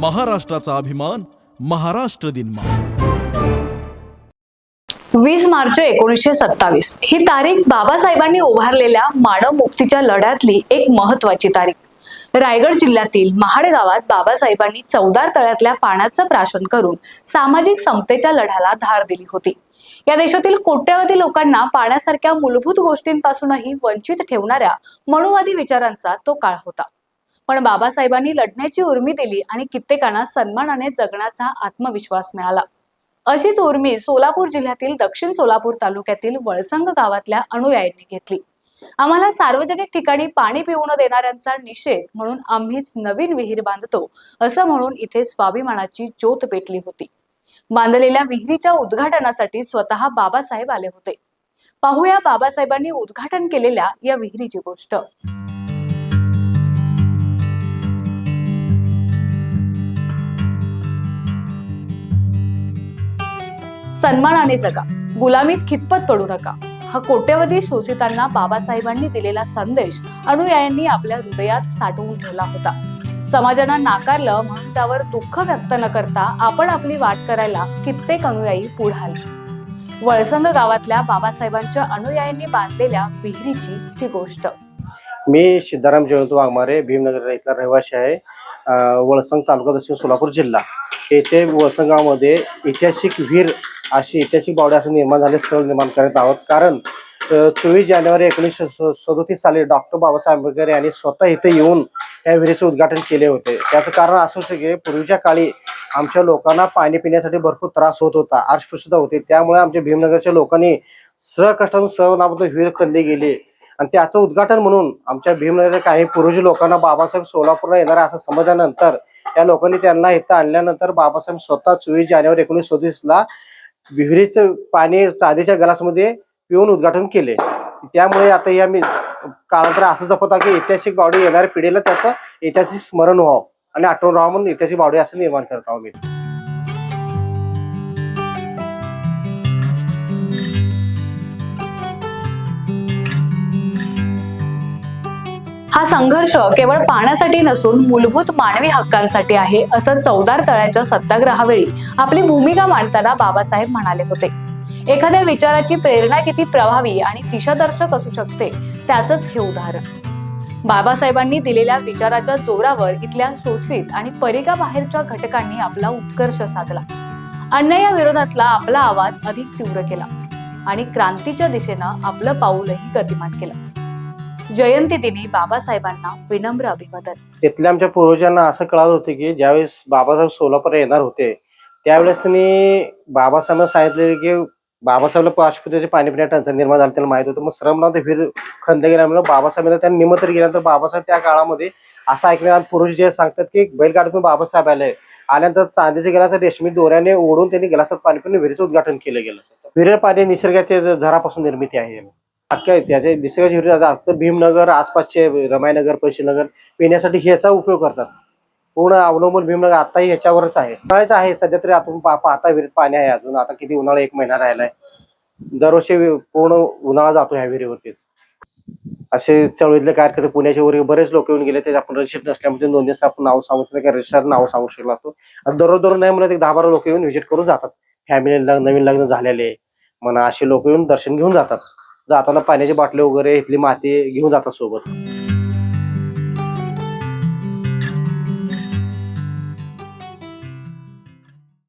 महाराष्ट्राचा अभिमान महाराष्ट्र दिन मा वीस मार्च एकोणीसशे सत्तावीस. ही तारीख बाबासाहेबांनी उभारलेल्या मानव मुक्तीच्या लढ्यातली एक महत्वाची तारीख. रायगड जिल्ह्यातील महाड गावात बाबासाहेबांनी चौदार तळ्यातल्या पाण्याचं प्राशन करून सामाजिक समतेच्या लढ्याला धार दिली होती. या देशातील कोट्यवधी लोकांना पाण्यासारख्या मूलभूत गोष्टींपासूनही वंचित ठेवणाऱ्या मनुवादी विचारांचा तो काळ होता. पण बाबासाहेबांनी लढण्याची उर्मी दिली आणि कित्येकांना सन्मानाने जगण्याचा आत्मविश्वास मिळाला. अशीच उर्मी सोलापूर जिल्ह्यातील दक्षिण सोलापूर तालुक्यातील वळसंग गावातल्या अनुयायांनी घेतली. आम्हाला सार्वजनिक ठिकाणी पाणी पिऊ न देणाऱ्यांचा निषेध म्हणून आम्हीच नवीन विहीर बांधतो असं म्हणून इथे स्वाभिमानाची ज्योत पेटली होती. बांधलेल्या विहिरीच्या उद्घाटनासाठी स्वतः बाबासाहेब आले होते. पाहूया बाबासाहेबांनी उद्घाटन केलेल्या या विहिरीची गोष्ट. सन्मानाने जगा. गुलामीत खितपत पडू नका. हा कोट्यवधी शोषितांना बाबासाहेबांनी दिलेला संदेश अनुयायांनी आपल्या हृदयात साठवून ठेवला होता. समाजानं नाकारलं म्हणून त्यावर दुःख व्यक्त न करता आपण आपली वाट करायला कित्येक अनुयायी पुढे आले. वळसंग गावातल्या बाबासाहेबांच्या अनुयायांनी बांधलेल्या विहिरीची ही गोष्ट. मी सिद्धाराम जयंत वाघमारे भीमनगर इथला रहिवासी आहे. अं, वळसंग तालुका दक्षिण सोलापूर जिल्हा. येथे वसंगावमध्ये ऐतिहासिक विहीर अशी ऐतिहासिक बावडे असं निर्माण झाले स्थळ निर्माण करत आहोत कारण चोवीस जानेवारी एकोणीसशे सदोतीस साली डॉक्टर बाबासाहेब आंबेडकर यांनी स्वतः इथे येऊन या विहिरीचे उद्घाटन केले होते. त्याचं कारण असं होतं की पूर्वीच्या काळी आमच्या लोकांना पाणी पिण्यासाठी भरपूर त्रास होत होता अस्पृश्यता होती. त्यामुळे आमच्या भीमनगरच्या लोकांनी सहकष्टातून सहनाबद्दल विहीर खणली गेली. आणि त्याचं उद्घाटन म्हणून आमच्या भीमनगरच्या काही पूर्वजी लोकांना बाबासाहेब सोलापूरला येणार असं समजल्यानंतर त्या लोकांनी त्यांना इथं आणल्यानंतर बाबासाहेब स्वतः चोवीस जानेवारी एकोणीसशे सदोतीसला विहिरीचं पाणी चांदीच्या ग्लासमध्ये पिऊन उद्घाटन केले. त्यामुळे आता या मी काळांतर असं जपत आहे की ऐतिहासिक बावडी येणाऱ्या पिढीला त्याचं ऐतिहासिक स्मरण व्हावं आणि आठवण राहावं म्हणून ऐतिहासिक बावडी असं निर्माण करत आहोत मी. हा संघर्ष केवळ पाण्यासाठी नसून मूलभूत मानवी हक्कांसाठी आहे असं चौदार तळ्याच्या सत्याग्रहावेळी आपली भूमिका मांडताना बाबासाहेब म्हणाले होते. एखाद्या विचाराची प्रेरणा किती प्रभावी आणि दिशादर्शक असू शकते त्याचंच हे उदाहरण. बाबासाहेबांनी दिलेल्या विचाराच्या जोरावर इथल्या शोषित आणि परिघाबाहेरच्या घटकांनी आपला उत्कर्ष साधला. अन्यायाविरोधातला आपला आवाज अधिक तीव्र केला आणि क्रांतीच्या दिशेनं आपलं पाऊलही गतिमान केलं. जयंती दिनी बाबासाहेबांना विनम्र अभिवादन. तिथल्या आमच्या पूर्वजांना असं कळालं होतं की ज्यावेळेस बाबासाहेब सोलापूर येणार होते त्यावेळेस त्यांनी बाबासाहेबांना सांगितले की बाबासाहेबला पाशपुत्याचे पाणी पिण्या टंचाई निर्माण झाली त्यांना माहीत होतं. मग श्रमनाथ फिर खंद गेल्यामुळे बाबासाहेबांना त्यांनी निमंत्रण केल्यानंतर बाबासाहेब त्या काळामध्ये असं ऐकण्यात पुरुष जे सांगतात की बैलगाडीतून बाबासाहेब आले आल्यानंतर चांदीचे गिलासात रेशमी दोऱ्याने ओढून त्यांनी गिलासात पाणी पिऊन विहिरीचं उद्घाटन केलं गेलं. विहीर पाणी निसर्गाच्या झरापासून निर्मिती आहे. अख्ख्या त्याच्या निसर्गाची विहीर भीमनगर आसपासचे रमायनगर पैशीनगर पिण्यासाठी ह्याचा उपयोग करतात. पूर्ण अवलंबून भीमनगर आताही ह्याच्यावरच आहे. उन्हाळ्याचं आहे. सध्या तरी आपण पाहता विहिरीत पाणी आहे अजून. आता किती उन्हाळा एक महिना राहिलाय. दरवर्षी पूर्ण उन्हाळा जातो ह्या विहिरीवरतीच. असे चळवळीतले कार्यकर्ते पुण्याचे वगैरे बरेच लोक येऊन गेले. ते आपण रजिस्टर नसल्यामुळे दोन दिवस आपण नाव सांगू शकतो रजिस्टर नाव सांगू शकलो असतो दररोज दररोज नाही म्हणत एक दहा बारा लोक येऊन व्हिजिट करून जातात. फॅमिली नवीन लग्न झालेले. म्हणा असे लोक येऊन दर्शन घेऊन जातात. जाताना पाण्याची बाटली वगैरे इथली माती घेऊन जातात सोबत.